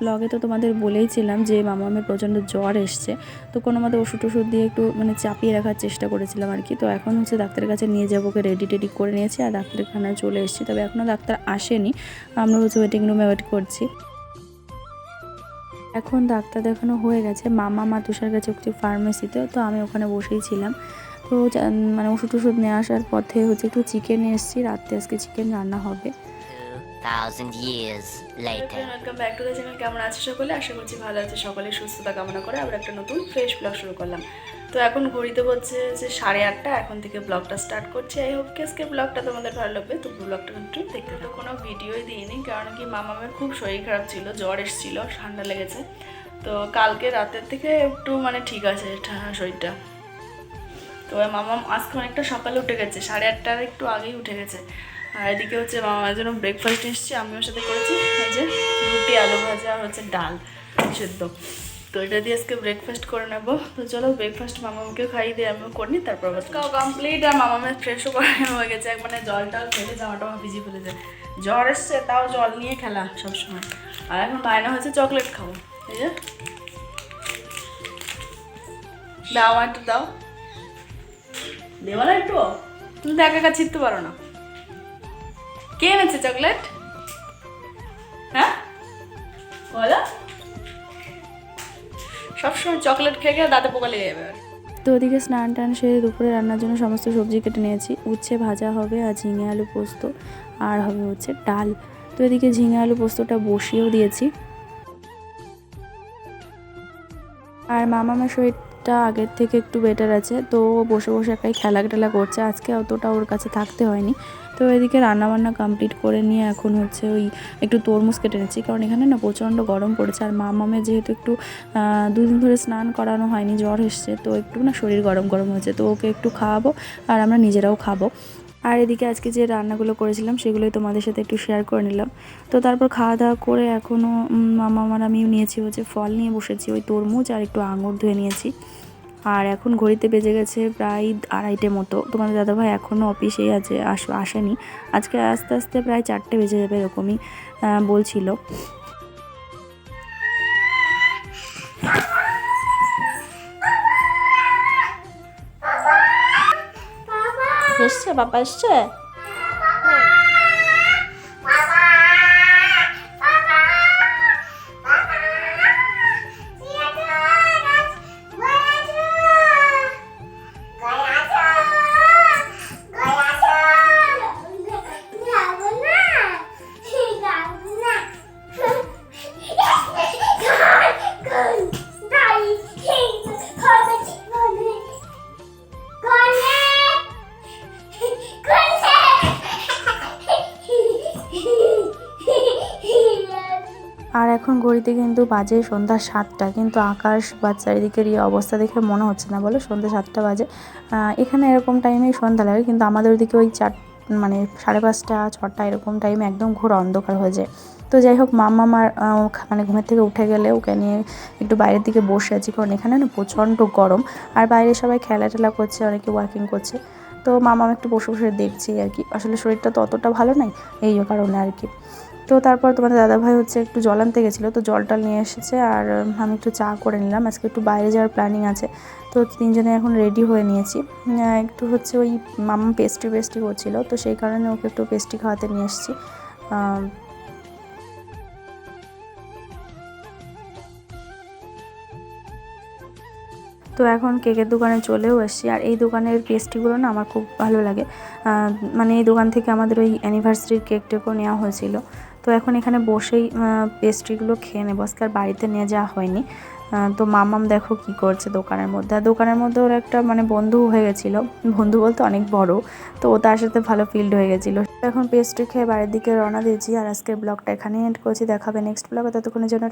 ব্লগে তো তোমাদের বলেইছিলাম যে মামামের প্রচণ্ড জ্বর এসছে, তো কোনো মতো ওষুধ টষুধ দিয়ে একটু মানে চাপিয়ে রাখার চেষ্টা করেছিলাম আর কি। তো এখন হচ্ছে ডাক্তারের কাছে নিয়ে যাব ওকে রেডি টেডি করে নিয়েছি আর ডাক্তারের খানায় চলে এসেছি। তবে এখনও ডাক্তার আসেনি, আমরা হচ্ছে ওয়েটিং রুমে ওয়েট করছি। এখন ডাক্তার দেখানো হয়ে গেছে, মামা মা তুষার কাছে একটি ফার্মেসিতে তো আমি ওখানে বসেই ছিলাম। তো মানে ওষুধ টষুধ নিয়ে আসার পথে হচ্ছে একটু চিকেন এসেছি, রাত্রে আজকে চিকেন রান্না হবে। 2000 years later. Welcome back to the channel কেমন আছে সকলে? আশা করছি ভালো আছে। সকলের সুস্থতা কামনা করে আবার একটা নতুন ফ্রেশ ব্লগ শুরু করলাম। তো এখন ঘড়িতে বলছে যে সাড়ে আটটা, এখন থেকে ব্লগটা স্টার্ট করছি। আই হোপ আজকে ব্লগটা তোমাদের ভালো লাগবে। তো ব্লগটা একটু দেখতে তো কোনো ভিডিওই দিইনি, কারণ কি মামামের খুব শরীর খারাপ ছিল, জ্বর এসেছিল, ঠান্ডা লেগেছে। তো কালকে রাতের থেকে একটু মানে ঠিক আছে শরীরটা। তো মামাম আজকে অনেকটা সকালে উঠে গেছে, সাড়ে আটটার একটু আগেই উঠে গেছে। আর এদিকে হচ্ছে মামার জন্য ব্রেকফাস্ট এসেছি আমি ওর সাথে করেছি। এই যে রুটি, আলু ভাজা আর হচ্ছে ডাল সেদ্ধ। তো এটা দিয়ে আজকে ব্রেকফাস্ট করে নেব। তো চলো ব্রেকফাস্ট মামাকে খাইয়ে দিয়ে আমিও করিনি তারপর কমপ্লিট আর মামামের ফ্রেশও করে হয়ে গেছে। এক মানে জল টল ফেলে জামা টামা ফেলে যায়। জ্বর এসছে, তাও জল নিয়ে খেলা সবসময়। আর এখন বায়না হচ্ছে চকলেট খাব। এই যে। দাও আমার একটু দাও। না একটু তুমি তো একা একা ছিটতে পারো না। কে এনেছে চকলেট হ্যাঁ বলো সবসময় চকলেট খেয়ে খেয়ে দাঁতে পোকা লেগে যাবে তো ওদিকে স্নান টান সেরে দুপুরে রান্নার জন্য সমস্ত সবজি কেটে নিয়েছি। উচ্ছে ভাজা হবে আর ঝিঙে আলু পোস্ত, আর হবে হচ্ছে ডাল। তো এদিকে ঝিঙে আলু পোস্তটা বসিয়েও দিয়েছি। আর মামামার শরীরটা আগের থেকে একটু বেটার আছে। তো বসে বসে একাই খেলা টেলা করছে। আজকে অতটা ওর কাছে থাকতে হয়নি। তো এদিকে রান্নাবান্না কমপ্লিট করে নিয়ে এখন হচ্ছে ওই একটু তরমুজ কেটে নিচ্ছি। কারণ এখানে না প্রচণ্ড গরম পড়েছে। আর মা মামে যেহেতু একটু দুদিন ধরে স্নান করানো হয়নি, জ্বর এসছে। তো একটু না শরীর গরম গরম হয়েছে। তো ওকে একটু খাওয়াবো আর আমরা নিজেরাও খাব। আর এদিকে আজকে যে রান্নাগুলো করেছিলাম সেগুলোই তোমাদের সাথে একটু শেয়ার করে নিলাম। তো তারপর খাওয়া দাওয়া করে এখনও মামা আমার আমি নিয়েছি হচ্ছে ফল নিয়ে বসেছি, ওই তরমুজ আর একটু আঙুর ধুয়ে নিয়েছি। আর এখন ঘড়িতে বেজে গেছে প্রায় আড়াইটে মতো। তোমাদের দাদাভাই এখনও অফিসেই আছে, আস, আসেনি। আজকে আস্তে আস্তে প্রায় চারটে বেজে যাবে এরকমই বলছিল। বাবা এসছে আর এখন ঘড়িতে কিন্তু বাজে সন্ধ্যা সাতটা, কিন্তু আকাশ বা চারিদিকের এই অবস্থা দেখে মনে হচ্ছে না, বলো? সন্ধ্যা সাতটা বাজে। এখানে এরকম টাইমেই সন্ধ্যা লাগে, কিন্তু আমাদের ওদিকে ওই চার মানে সাড়ে পাঁচটা, ছটা এরকম টাইমে একদম ঘোর অন্ধকার হয়ে যায়। তো যাই হোক, মামা আমার মানে ঘুমের থেকে উঠে গেলে ওকে নিয়ে একটু বাইরের দিকে বসে আছি, কারণ এখানে না প্রচণ্ড গরম। আর বাইরে সবাই খেলা টেলা করছে, অনেকে ওয়াকিং করছে। তো মামা একটু বসে বসে দেখছি আর কি। আসলে শরীরটা তো অতটা ভালো নাই, এই কারণে আর কি। তো তারপর তোমাদের দাদাভাই হচ্ছে একটু জল আনতে গেছিল, তো জল টল নিয়ে এসেছে আর আমি একটু চা করে নিলাম। আজকে একটু বাইরে যাওয়ার প্ল্যানিং আছে, তো তিনজনে এখন রেডি হয়ে নিয়েছি। একটু হচ্ছে ওই মামা পেস্ট্রি পেস্ট্রি করছিল, তো সেই কারণে ওকে একটু পেস্ট্রি খাওয়াতে নিয়ে এসেছি। তো এখন কেকের দোকানে চলেও এসেছি। আর এই দোকানের পেস্ট্রিগুলো না আমার খুব ভালো লাগে। মানে এই দোকান থেকে আমাদের ওই অ্যানিভার্সারির কেক টেকও নেওয়া হয়েছিল। তো এখন এখানে বসেই পেস্ট্রিগুলো খেয়ে নেব। আজকে আর বাড়িতে নিয়ে যাওয়া হয়নি। তো মামাম দেখো কি করছে দোকানের মধ্যে। আর দোকানের মধ্যে ওর একটা মানে বন্ধু হয়ে গেছিল। বন্ধু বলতে অনেক বড়। তো ও তার সাথে ভালো ফিল্ড হয়ে গেছিল। এখন পেস্ট্রি খেয়ে বাড়ির দিকে রওনা দিয়েছি। আর আজকের ব্লগটা এখানেই এন্ড করছি। দেখাবে নেক্সট ব্লগে ততক্ষণের জন্য